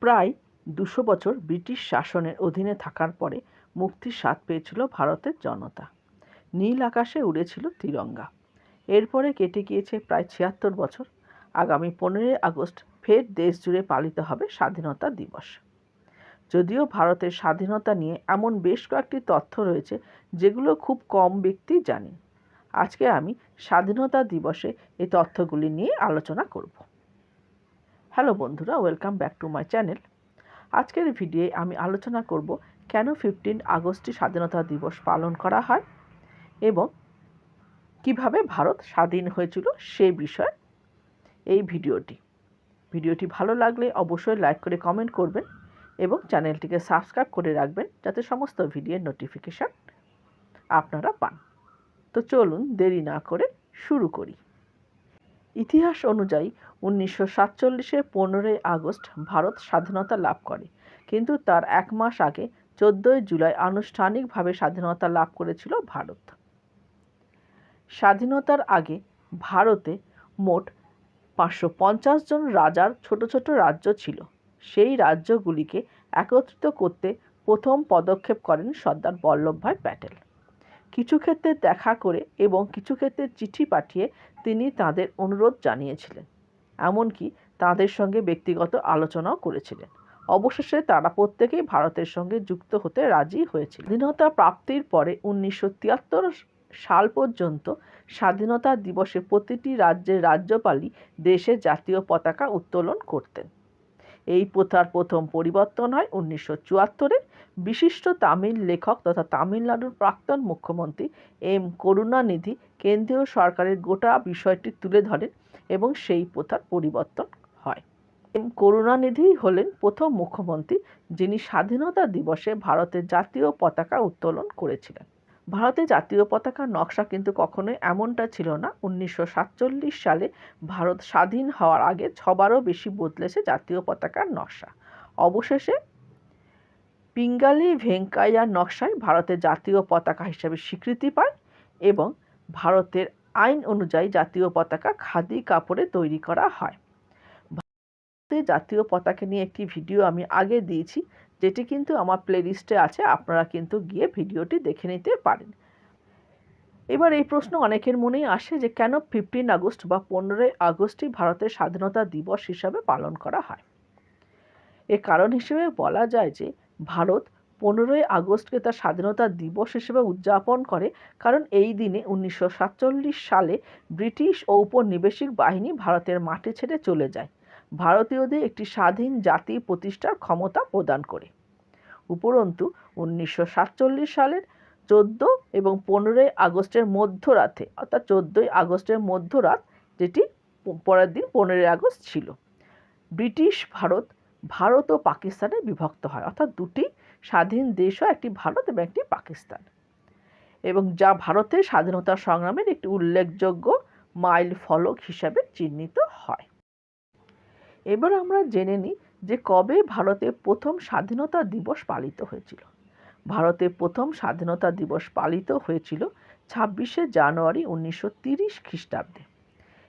প্রায় দুশো বছর ব্রিটিশ শাসনের অধীনে থাকার পরে মুক্তির স্বাদ পেয়েছিল ভারতের জনতা। নীল আকাশে উড়েছিল তিরঙ্গা। এরপরে কেটে গিয়েছে প্রায় ছিয়াত্তর বছর। আগামী পনেরোই আগস্ট ফের দেশ জুড়ে পালিত হবে স্বাধীনতা দিবস। যদিও ভারতের স্বাধীনতা নিয়ে এমন বেশ কয়েকটি তথ্য রয়েছে যেগুলো খুব কম ব্যক্তি জানেন। আজকে আমি স্বাধীনতা দিবসে এই তথ্যগুলি নিয়ে আলোচনা করব। হ্যালো বন্ধুরা, welcome back to my channel. আজকের ভিডিওয়ে আমি আলোচনা করব কেন ফিফটিন আগস্টে স্বাধীনতা দিবস পালন করা হয় এবং কীভাবে ভারত স্বাধীন হয়েছিল সে বিষয়ে এই ভিডিওটি। ভিডিওটি ভালো লাগলে অবশ্যই লাইক করে কমেন্ট করবেন এবং চ্যানেলটিকে সাবস্ক্রাইব করে রাখবেন যাতে সমস্ত ভিডিওর নোটিফিকেশান আপনারা পান। তো চলুন দেরি না করে শুরু করি। ইতিহাস অনুযায়ী উনিশশো সাতচল্লিশের পনেরোই আগস্ট ভারত স্বাধীনতা লাভ করে। কিন্তু তার এক মাস আগে চোদ্দোই জুলাই আনুষ্ঠানিকভাবে স্বাধীনতা লাভ করেছিল ভারত। স্বাধীনতার আগে ভারতে মোট পাঁচশো পঞ্চাশ জন রাজার ছোট ছোট রাজ্য ছিল। সেই রাজ্যগুলিকে একত্রিত করতে প্রথম পদক্ষেপ করেন সর্দার বল্লভভাই প্যাটেল। কিছু ক্ষেত্রে দেখা করে এবং কিছু ক্ষেত্রে চিঠি পাঠিয়ে তিনি তাদের অনুরোধ জানিয়েছিলেন। এমনকি তাদের সঙ্গে ব্যক্তিগত আলোচনাও করেছিলেন। অবশেষে তারা প্রত্যেকেই ভারতের সঙ্গে যুক্ত হতে রাজি হয়েছিল। স্বাধীনতা প্রাপ্তির পরে উনিশশো তিয়াত্তর সাল পর্যন্ত স্বাধীনতা দিবসে প্রতিটি রাজ্যের রাজ্যপালই দেশে জাতীয় পতাকা উত্তোলন করতেন। এই প্রথার প্রথম পরিবর্তন হয় উনিশশো চুয়াত্তরে বিশিষ্ট তামিল লেখক তথা তামিলনাড়ুর প্রাক্তন মুখ্যমন্ত্রী এম করুণানিধি কেন্দ্রীয় সরকারের গোটা বিষয়টি তুলে ধরেন এবং সেই প্রথার পরিবর্তন হয়। এম করুণানিধি হলেন প্রথম মুখ্যমন্ত্রী যিনি স্বাধীনতা দিবসে ভারতের জাতীয় পতাকা উত্তোলন করেছিলেন। ভারতের জাতীয় পতাকার নকশা কিন্তু কখনোই এমনটা ছিল না। উনিশশো সাতচল্লিশ সালে ভারত স্বাধীন হওয়ার আগে ছবারও বেশি বদলেছে জাতীয় পতাকার নকশা। অবশেষে পিঙ্গালি ভেঙ্কাইয়ার নকশায় ভারতের জাতীয় পতাকা হিসাবে স্বীকৃতি পায় এবং ভারতের আইন অনুযায়ী জাতীয় পতাকা খাদি কাপড়ে তৈরি করা হয়। ভারতের জাতীয় পতাকা নিয়ে একটি ভিডিও আমি আগে দিয়েছি। যেটি কিন্তু আমার প্লেলিস্টে আছে, আপনারা কিন্তু গিয়ে ভিডিওটি দেখে নিতে পারেন। এবার এই প্রশ্ন অনেকের মনেই আসে যে, কেন ফিফটিন আগস্ট বা পনেরোই আগস্টই ভারতের স্বাধীনতা দিবস হিসাবে পালন করা হয়? এর কারণ হিসেবে বলা যায় যে, ভারত পনেরোই আগস্টকে তার স্বাধীনতা দিবস হিসেবে উদযাপন করে, কারণ এই দিনে উনিশশো সাতচল্লিশ সালে ব্রিটিশ ঔপনিবেশিক বাহিনী ভারতের মাটি ছেড়ে চলে যায়। ভারতীয়দের একটি স্বাধীন জাতি প্রতিষ্ঠার ক্ষমতা প্রদান করে। উপরন্তু, উনিশশো সাতচল্লিশ সালের চোদ্দ এবং পনেরোই আগস্টের মধ্যরাতে, অর্থাৎ চোদ্দোই আগস্টের মধ্যরাত, যেটি পরের দিন পনেরোই আগস্ট ছিল, ব্রিটিশ ভারত ভারত ও পাকিস্তানে বিভক্ত হয়। অর্থাৎ দুটি স্বাধীন দেশও একটি ভারত এবং একটি পাকিস্তান। এবং যা ভারতের স্বাধীনতা সংগ্রামের একটি উল্লেখযোগ্য মাইল ফলক হিসাবে চিহ্নিত হয়। এবার আমরা জেনে নিই যে কবে ভারতে প্রথম স্বাধীনতা দিবস পালিত হয়েছিল। ভারতে প্রথম স্বাধীনতা দিবস পালিত হয়েছিল ছাব্বিশে জানুয়ারি উনিশশো তিরিশ খ্রিস্টাব্দে।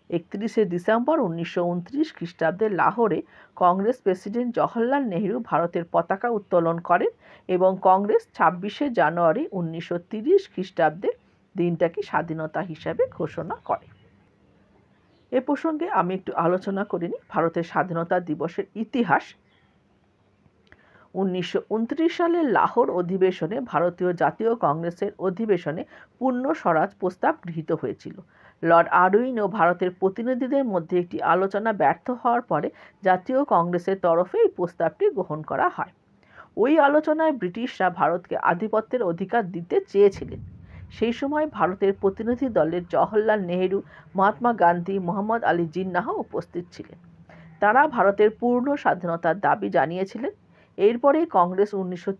একত্রিশে ডিসেম্বর উনিশশো উনত্রিশ খ্রিস্টাব্দে লাহোরে কংগ্রেস প্রেসিডেন্ট জওহরলাল নেহরু ভারতের পতাকা উত্তোলন করেন এবং কংগ্রেস ছাব্বিশে জানুয়ারি উনিশশো তিরিশ খ্রিস্টাব্দে দিনটাকে স্বাধীনতা হিসাবে ঘোষণা করে। এ প্রসঙ্গে আমি একটু আলোচনা করে নিই ভারতের স্বাধীনতা দিবসের ইতিহাস। উনিশশো সালের লাহোর অধিবেশনে ভারতীয় জাতীয় কংগ্রেসের অধিবেশনে পূর্ণ স্বরাজ প্রস্তাব গৃহীত হয়েছিল। লর্ড আরউইন ও ভারতের প্রতিনিধিদের মধ্যে একটি আলোচনা ব্যর্থ হওয়ার পরে জাতীয় কংগ্রেসের তরফে এই প্রস্তাবটি গ্রহণ করা হয়। ওই আলোচনায় ব্রিটিশরা ভারতকে আধিপত্যের অধিকার দিতে চেয়েছিলেন। সেই সময় ভারতের প্রতিনিধি দলের জওহরলাল নেহেরু, মহাত্মা গান্ধী, মোহাম্মদ আলী জিন্নাহ উপস্থিত ছিলেন। তারা ভারতের পূর্ণ স্বাধীনতার দাবি জানিয়েছিলেন। এরপরে কংগ্রেস উনিশশো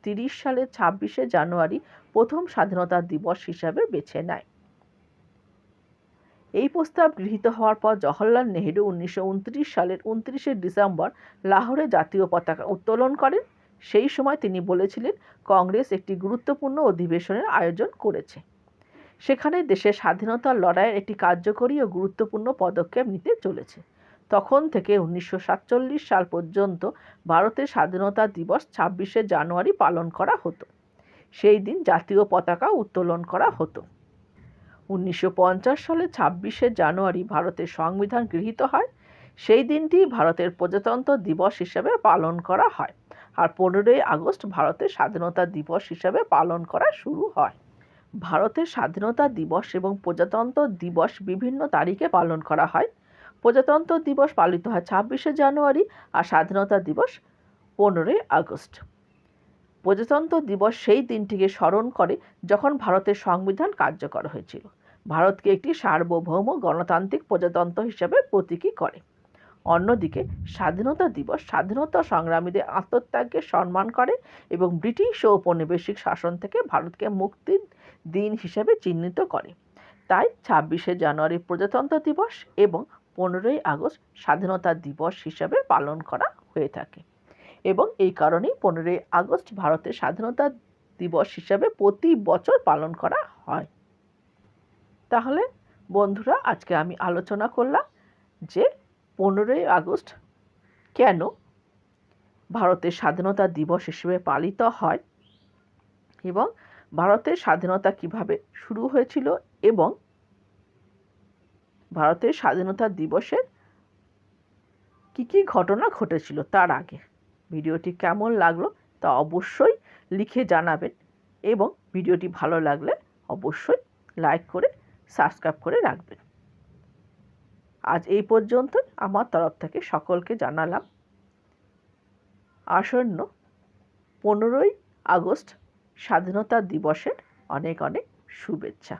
সালের ছাব্বিশে জানুয়ারি প্রথম স্বাধীনতা দিবস হিসাবে বেছে নেয়। এই প্রস্তাব গৃহীত হওয়ার পর জওহরলাল নেহেরু উনিশশো উনত্রিশ সালের উনত্রিশে ডিসেম্বর লাহোরে জাতীয় পতাকা উত্তোলন করেন। সেই সময় তিনি বলেছিলেন, কংগ্রেস একটি গুরুত্বপূর্ণ অধিবেশনের আয়োজন করেছে। সেখানে দেশের স্বাধীনতার লড়াইয়ের একটি কার্যকরী ও গুরুত্বপূর্ণ পদক্ষেপ নিতে চলেছে। তখন থেকে উনিশশো সাতচল্লিশ সাল পর্যন্ত ভারতের স্বাধীনতা দিবস ছাব্বিশে জানুয়ারি পালন করা হতো। সেই দিন জাতীয় পতাকা উত্তোলন করা হতো। উনিশশো পঞ্চাশ সালে ছাব্বিশে জানুয়ারি ভারতের সংবিধান গৃহীত হয়। সেই দিনটি ভারতের প্রজাতন্ত্র দিবস হিসেবে পালন করা হয়। আর পনেরোই আগস্ট ভারতের স্বাধীনতা দিবস হিসেবে পালন করা শুরু হয়। ভারতের স্বাধীনতা দিবস এবং প্রজাতন্ত্র দিবস বিভিন্ন তারিখে পালন করা হয়। প্রজাতন্ত্র দিবস পালিত হয় ছাব্বিশে জানুয়ারি আর স্বাধীনতা দিবস পনেরোই আগস্ট। প্রজাতন্ত্র দিবস সেই দিনটিকে স্মরণ করে যখন ভারতের সংবিধান কার্যকর হয়েছিল। ভারতকে একটি সার্বভৌম গণতান্ত্রিক প্রজাতন্ত্র হিসেবে প্রতীকী করে। অন্যদিকে স্বাধীনতা দিবস স্বাধীনতা সংগ্রামীদের আত্মত্যাগকে সম্মান করে এবং ব্রিটিশ ও ঔপনিবেশিক শাসন থেকে ভারতকে মুক্তির দিন হিসেবে চিহ্নিত করে। তাই ছাব্বিশে জানুয়ারি প্রজাতন্ত্র দিবস এবং পনেরোই আগস্ট স্বাধীনতা দিবস হিসাবে পালন করা হয়ে থাকে। এবং এই কারণেই পনেরোই আগস্ট ভারতের স্বাধীনতা দিবস হিসাবে প্রতি বছর পালন করা হয়। তাহলে বন্ধুরা, আজকে আমি আলোচনা করলাম যে পনেরোই আগস্ট কেন ভারতের স্বাধীনতা দিবস হিসেবে পালিত হয় এবং ভারতের স্বাধীনতা কীভাবে শুরু হয়েছিল এবং ভারতের স্বাধীনতা দিবসের কী কী ঘটনা ঘটেছিল তার আগে? ভিডিওটি কেমন লাগল তা অবশ্যই লিখে জানাবেন এবং ভিডিওটি ভালো লাগলে অবশ্যই লাইক করে, সাবস্ক্রাইব করে রাখবেন। আজ এই পর্যন্ত আমার তরফ থেকে সকলকে জানালাম আসন্ন পনেরোই আগস্ট স্বাধীনতা দিবসের অনেক অনেক শুভেচ্ছা।